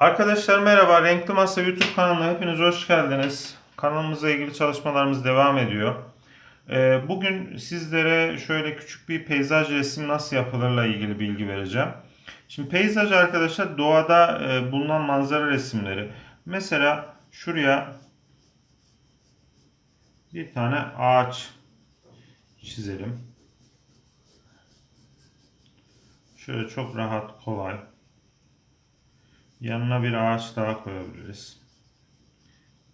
Arkadaşlar merhaba. Renkli Masa YouTube kanalına hepiniz hoş geldiniz. Kanalımızla ilgili çalışmalarımız devam ediyor. Ee, Bugün sizlere şöyle küçük bir peyzaj resmi nasıl yapılırla ilgili bilgi vereceğim. Şimdi peyzaj arkadaşlar doğada e, bulunan manzara resimleri. Mesela şuraya bir tane ağaç çizelim. Şöyle çok rahat, kolay. Yanına bir ağaç daha koyabiliriz.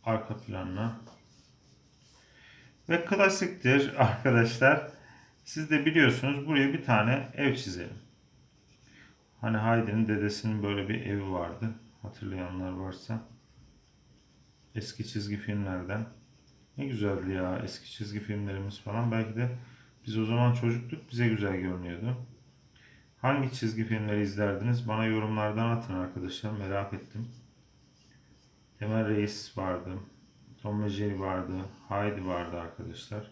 Arka planına. Ve klasiktir arkadaşlar. Siz de biliyorsunuz buraya bir tane ev çizelim. Hani Heidi'nin dedesinin böyle bir evi vardı. Hatırlayanlar varsa. Eski çizgi filmlerden. Ne güzeldi ya eski çizgi filmlerimiz falan. Belki de biz o zaman çocuktuk bize güzel görünüyordu. Hangi çizgi filmleri izlerdiniz? Bana yorumlardan atın arkadaşlar. Merak ettim. Temel Reis vardı. Tom ve Jerry vardı. Heidi vardı arkadaşlar.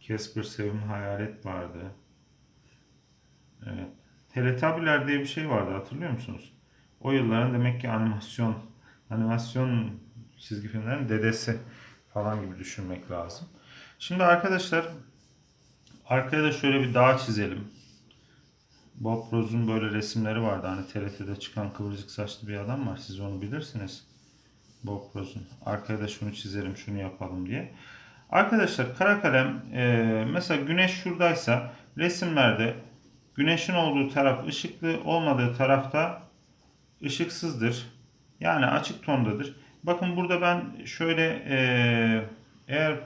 Casper Seven Hayalet vardı. Evet. Teletabiler diye bir şey vardı hatırlıyor musunuz? O yılların demek ki animasyon animasyon çizgi filmlerin dedesi falan gibi düşünmek lazım. Şimdi arkadaşlar arkaya da şöyle bir dağ çizelim. Bob Rose'un böyle resimleri vardı. Hani TRT'de çıkan kıvırcık saçlı bir adam var. Siz onu bilirsiniz. Bob Rose'un. Arkaya şunu çizelim, şunu yapalım diye. Arkadaşlar kara kalem e, mesela güneş şuradaysa resimlerde güneşin olduğu taraf ışıklı olmadığı tarafta ışıksızdır. Yani açık tondadır. Bakın burada ben şöyle e, eğer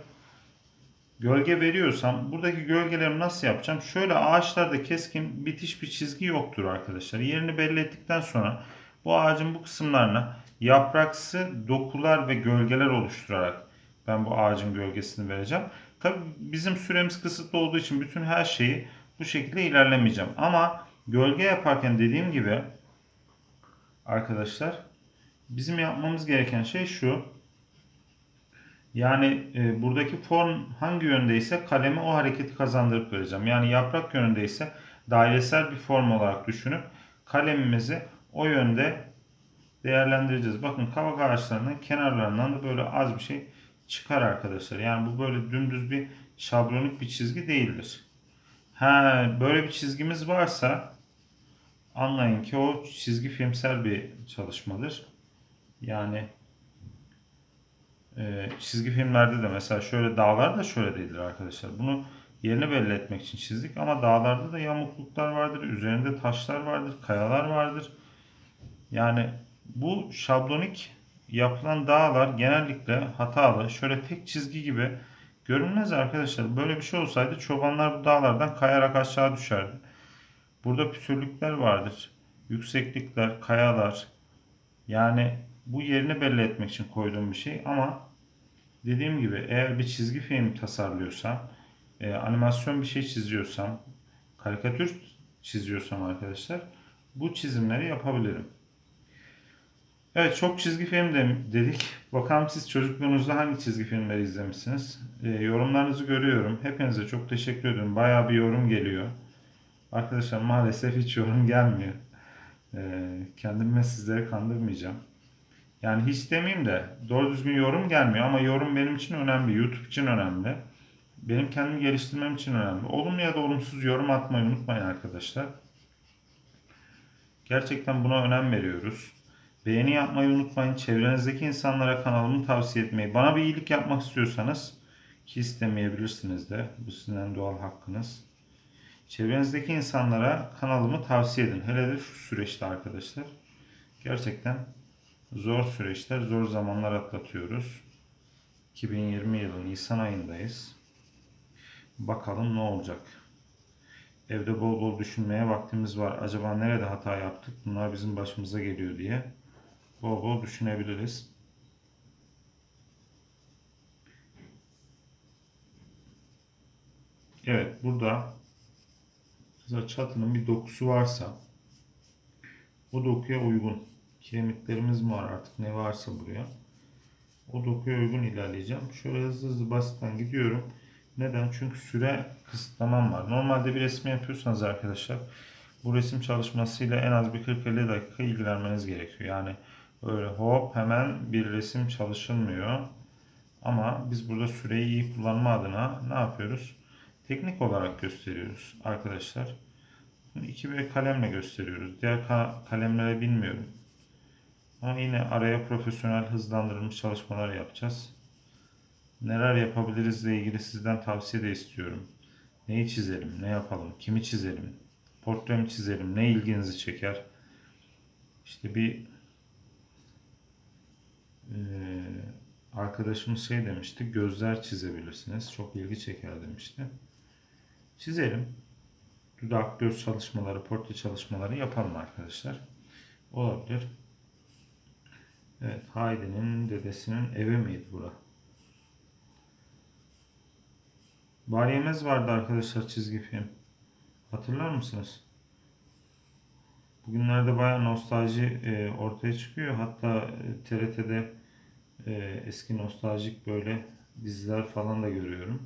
gölge veriyorsam buradaki gölgeleri nasıl yapacağım? Şöyle ağaçlarda keskin bitiş bir çizgi yoktur arkadaşlar. Yerini belli ettikten sonra bu ağacın bu kısımlarına yapraksı dokular ve gölgeler oluşturarak ben bu ağacın gölgesini vereceğim. Tabi bizim süremiz kısıtlı olduğu için bütün her şeyi bu şekilde ilerlemeyeceğim. Ama gölge yaparken dediğim gibi arkadaşlar bizim yapmamız gereken şey şu. Yani e, buradaki form hangi yöndeyse kaleme o hareketi kazandırıp vereceğim. Yani yaprak yönündeyse dairesel bir form olarak düşünüp kalemimizi o yönde değerlendireceğiz. Bakın kavak ağaçlarının kenarlarından da böyle az bir şey çıkar arkadaşlar. Yani bu böyle dümdüz bir şablonik bir çizgi değildir. Ha, böyle bir çizgimiz varsa anlayın ki o çizgi filmsel bir çalışmadır. Yani e, çizgi filmlerde de mesela şöyle dağlar da şöyle değildir arkadaşlar. Bunu yerini belli etmek için çizdik ama dağlarda da yamukluklar vardır. Üzerinde taşlar vardır, kayalar vardır. Yani bu şablonik yapılan dağlar genellikle hatalı. Şöyle tek çizgi gibi görünmez arkadaşlar. Böyle bir şey olsaydı çobanlar bu dağlardan kayarak aşağı düşerdi. Burada pütürlükler vardır. Yükseklikler, kayalar. Yani bu yerini belli etmek için koyduğum bir şey ama dediğim gibi eğer bir çizgi film tasarlıyorsam, e, animasyon bir şey çiziyorsam, karikatür çiziyorsam arkadaşlar bu çizimleri yapabilirim. Evet çok çizgi film de, dedik. Bakalım siz çocukluğunuzda hangi çizgi filmleri izlemişsiniz? E, yorumlarınızı görüyorum. Hepinize çok teşekkür ediyorum. Bayağı bir yorum geliyor. Arkadaşlar maalesef hiç yorum gelmiyor. E, kendimi ve sizleri kandırmayacağım. Yani hiç demeyeyim de doğru düzgün yorum gelmiyor ama yorum benim için önemli. YouTube için önemli. Benim kendimi geliştirmem için önemli. Olumlu ya da olumsuz yorum atmayı unutmayın arkadaşlar. Gerçekten buna önem veriyoruz. Beğeni yapmayı unutmayın. Çevrenizdeki insanlara kanalımı tavsiye etmeyi. Bana bir iyilik yapmak istiyorsanız ki istemeyebilirsiniz de. Bu sizin doğal hakkınız. Çevrenizdeki insanlara kanalımı tavsiye edin. Hele de şu süreçte arkadaşlar. Gerçekten zor süreçler, zor zamanlar atlatıyoruz. 2020 yılı Nisan ayındayız. Bakalım ne olacak. Evde bol bol düşünmeye vaktimiz var. Acaba nerede hata yaptık? Bunlar bizim başımıza geliyor diye bol bol düşünebiliriz. Evet burada mesela çatının bir dokusu varsa o dokuya uygun kiremitlerimiz mi var artık ne varsa buraya o dokuya uygun ilerleyeceğim. Şöyle hızlı hızlı basitten gidiyorum. Neden? Çünkü süre kısıtlamam var. Normalde bir resim yapıyorsanız arkadaşlar bu resim çalışmasıyla en az bir 40-50 dakika ilgilenmeniz gerekiyor. Yani Böyle hop hemen bir resim çalışılmıyor. Ama biz burada süreyi iyi kullanma adına ne yapıyoruz? Teknik olarak gösteriyoruz arkadaşlar. 2B kalemle gösteriyoruz. Diğer ka- kalemlere bilmiyorum. Ama yine araya profesyonel hızlandırılmış çalışmalar yapacağız. Neler yapabilirizle ilgili sizden tavsiye de istiyorum. Neyi çizelim, ne yapalım, kimi çizelim, portre mi çizelim, ne ilginizi çeker? İşte bir eee arkadaşımız şey demişti, gözler çizebilirsiniz. Çok ilgi çeker demişti. Çizelim. Dudak, göz çalışmaları, portre çalışmaları yapalım arkadaşlar. Olabilir. Evet, Heidi'nin dedesinin evi miydi bura? Bariyemiz vardı arkadaşlar çizgi film. Hatırlar mısınız? Bugünlerde bayağı nostalji e, ortaya çıkıyor. Hatta e, TRT'de e, eski nostaljik böyle diziler falan da görüyorum.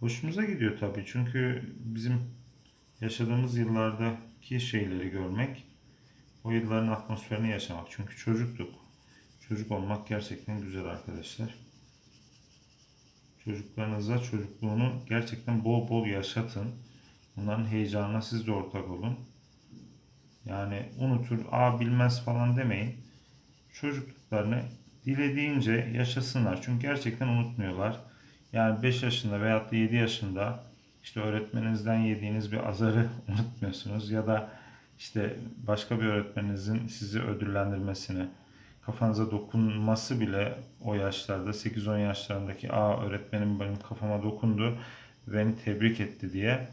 Hoşumuza gidiyor tabii. Çünkü bizim yaşadığımız yıllardaki şeyleri görmek, o yılların atmosferini yaşamak. Çünkü çocuktuk. Çocuk olmak gerçekten güzel arkadaşlar. Çocuklarınıza çocukluğunu gerçekten bol bol yaşatın. Bunların heyecanına siz de ortak olun. Yani unutur, a bilmez falan demeyin. Çocukluklarını dilediğince yaşasınlar. Çünkü gerçekten unutmuyorlar. Yani 5 yaşında da 7 yaşında işte öğretmeninizden yediğiniz bir azarı unutmuyorsunuz. Ya da işte başka bir öğretmeninizin sizi ödüllendirmesini, kafanıza dokunması bile o yaşlarda 8-10 yaşlarındaki aa öğretmenim benim kafama dokundu beni tebrik etti diye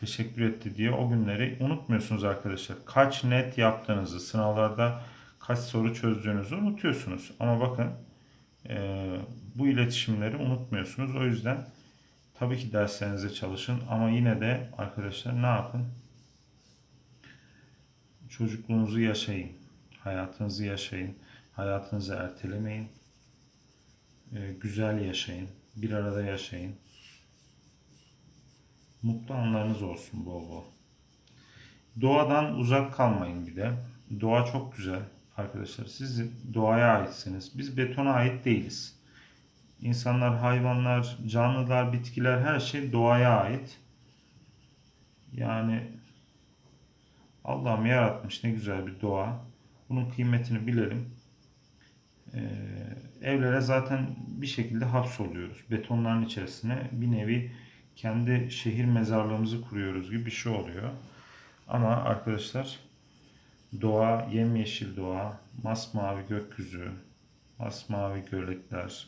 teşekkür etti diye o günleri unutmuyorsunuz arkadaşlar. Kaç net yaptığınızı, sınavlarda kaç soru çözdüğünüzü unutuyorsunuz. Ama bakın e, bu iletişimleri unutmuyorsunuz. O yüzden tabii ki derslerinize çalışın ama yine de arkadaşlar ne yapın? Çocukluğunuzu yaşayın. Hayatınızı yaşayın. Hayatınızı ertelemeyin. E, güzel yaşayın. Bir arada yaşayın. Mutlu anlarınız olsun bol bol. Doğadan uzak kalmayın bir de. Doğa çok güzel arkadaşlar. Siz doğaya aitsiniz. Biz betona ait değiliz. İnsanlar, hayvanlar, canlılar, bitkiler her şey doğaya ait. Yani Allah'ım yaratmış ne güzel bir doğa. Bunun kıymetini bilelim. Ee, evlere zaten bir şekilde hapsoluyoruz. Betonların içerisine bir nevi kendi şehir mezarlığımızı kuruyoruz gibi bir şey oluyor. Ama arkadaşlar doğa, yemyeşil doğa, masmavi gökyüzü, masmavi göletler,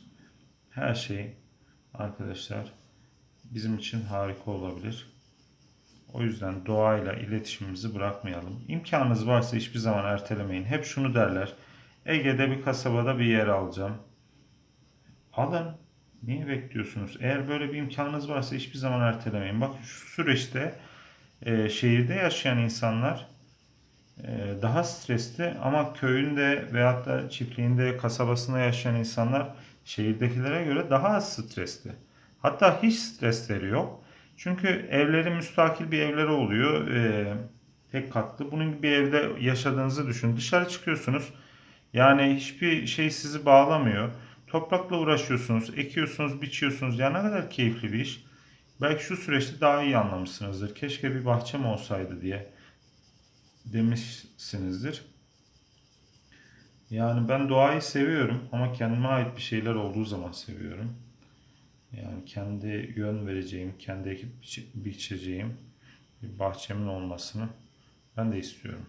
her şey arkadaşlar bizim için harika olabilir. O yüzden doğayla iletişimimizi bırakmayalım. İmkanınız varsa hiçbir zaman ertelemeyin. Hep şunu derler. Ege'de bir kasabada bir yer alacağım. Alın. Niye bekliyorsunuz? Eğer böyle bir imkanınız varsa hiçbir zaman ertelemeyin. Bak şu süreçte e, şehirde yaşayan insanlar e, daha stresli ama köyünde veyahut da çiftliğinde, kasabasında yaşayan insanlar şehirdekilere göre daha az stresli. Hatta hiç stresleri yok. Çünkü evleri müstakil bir evleri oluyor. E, tek katlı. Bunun gibi bir evde yaşadığınızı düşünün. Dışarı çıkıyorsunuz. Yani hiçbir şey sizi bağlamıyor. Toprakla uğraşıyorsunuz, ekiyorsunuz, biçiyorsunuz. Ya ne kadar keyifli bir iş. Belki şu süreçte daha iyi anlamışsınızdır. Keşke bir bahçem olsaydı diye demişsinizdir. Yani ben doğayı seviyorum ama kendime ait bir şeyler olduğu zaman seviyorum. Yani kendi yön vereceğim, kendi ekip biç- biçeceğim bir bahçemin olmasını ben de istiyorum.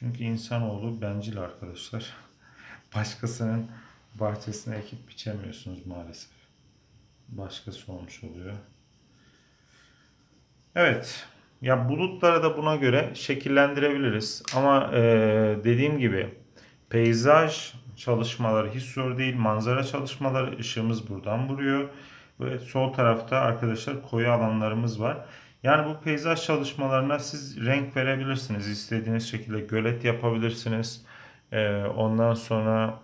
Çünkü insanoğlu bencil arkadaşlar. Başkasının bahçesine ekip biçemiyorsunuz maalesef. Başkası olmuş oluyor. Evet. Ya bulutları da buna göre şekillendirebiliriz. Ama e, dediğim gibi peyzaj çalışmaları hiç zor değil. Manzara çalışmaları ışığımız buradan vuruyor. Ve sol tarafta arkadaşlar koyu alanlarımız var. Yani bu peyzaj çalışmalarına siz renk verebilirsiniz. İstediğiniz şekilde gölet yapabilirsiniz. E, ondan sonra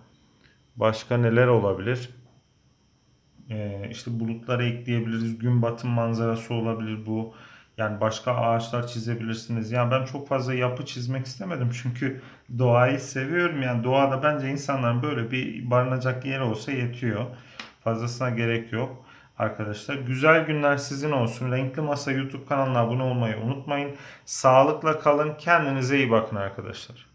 başka neler olabilir? E, işte bulutları ekleyebiliriz. Gün batım manzarası olabilir bu. Yani başka ağaçlar çizebilirsiniz. Yani ben çok fazla yapı çizmek istemedim. Çünkü doğayı seviyorum. Yani doğada bence insanların böyle bir barınacak yeri olsa yetiyor. Fazlasına gerek yok arkadaşlar. Güzel günler sizin olsun. Renkli Masa YouTube kanalına abone olmayı unutmayın. Sağlıkla kalın. Kendinize iyi bakın arkadaşlar.